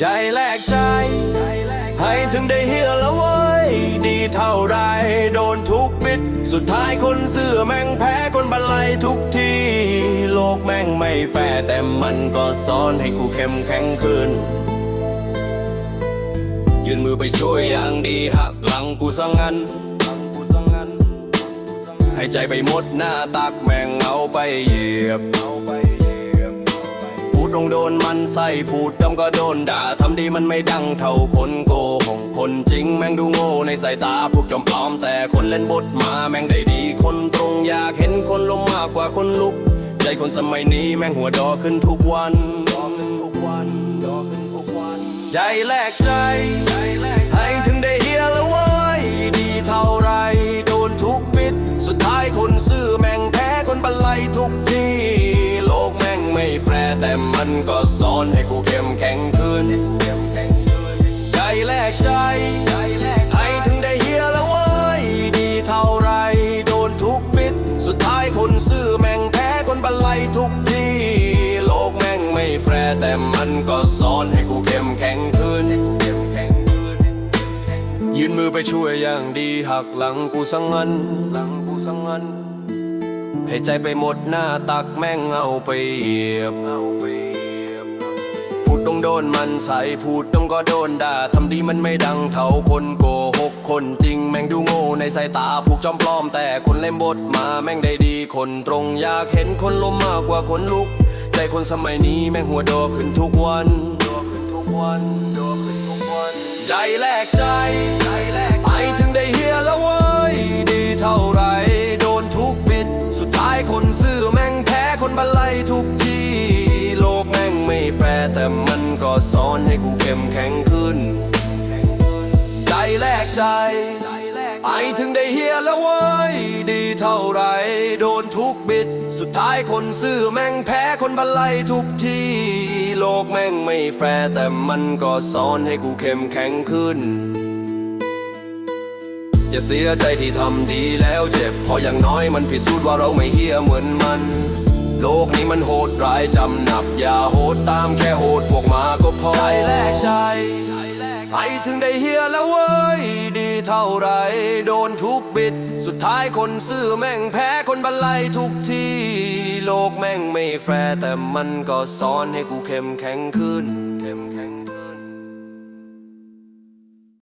ใจแลกใจ ให้ถึงได้เฮียแล้วเว้ย ดีเท่าไรโดนทุกบิด สุดท้ายคนเสื้อแม่งแพ้คนบันไลทุกที โลกแม่งไม่แฟร์แต่มันก็สอนให้กูเข้มแข็งขึ้นยืนมือไปช่วยอย่างดีหักหลังกูซะงั้น ให้ใจไปหมดหน้าตักแม่งเอาไปเหยียบ ตรงโดนมันใส่พูดดำก็โดนด่าทำดีมันไม่ดังเท่าคนโกหกคนจริงแม่งดูโง่ในสายตาพวกจอมปลอมแต่คนเล่นบทมาแม่งได้ดี คนตรงอยากเห็นคนลงมากกว่าคนลุก ใจคนสมัยนี้แม่งหัวดอขึ้นทุกวัน ใจแลกใจ สุดท้ายคนซื่อแม่งแพ้คนบันไลทุกทีโลกแม่งไม่แฟร์แต่มันก็สอนให้กูเข้มแข็งขึ้นยืนมือไปช่วยอย่างดีหักหลังกูสังงันหลังกูสังงันให้ใจไปหมดหน้าตักแม่งเอาไปเหยียบเอาไป ตรงโดนมันใส่พูดตรงก็โดนด่าทำดีมันไม่ดังเท่าคนโกหกคนจริงแม่งดูโง่ในสายตาผูกจอมปลอม แต่คนเล่นบทมาแม่งได้ดีคนตรงอยากเห็นคนล้มมากกว่าคนลุก ใจคนสมัยนี้แม่งหัวโดอขึ้นทุกวันโดอขึ้นทุกวันใจแลกใจไปถึงได้เฮียแล้วเว้ยดีเท่าไรโดนทุกบิด สุดท้ายคนซื่อแม่งแพ้คนบันไลทุกทีโลกแม่งไม่แฟร์แต่ ให้กูเข้มแข็งขึ้น ใจแลกใจไปถึงได้เฮียแล้วเว้ย ดีเท่าไร โดนทุกบิด สุดท้ายคนซื่อแม่งแพ้คนบันไลทุกที โลกแม่งไม่แฟร์แต่มันก็สอนให้กูเข้มแข็งขึ้นอย่าเสียใจที่ทำดีแล้วเจ็บพราะอย่างน้อยมันพิสูจน์ว่าเราไม่เฮียเหมือนมัน โลกนี้มันโหดร้ายจำหนับ อย่าโหดตามแค่โหดพวกมาก็พอใจแลกใจไปถึงได้เฮียแล้วเว้ย ดีเท่าไร โดนทุกบิด สุดท้ายคนซื่อแม่งแพ้คนบันไลทุกทีโลกแม่งไม่แฟร์แต่มันก็สอนให้กูเข้มแข็งขึ้น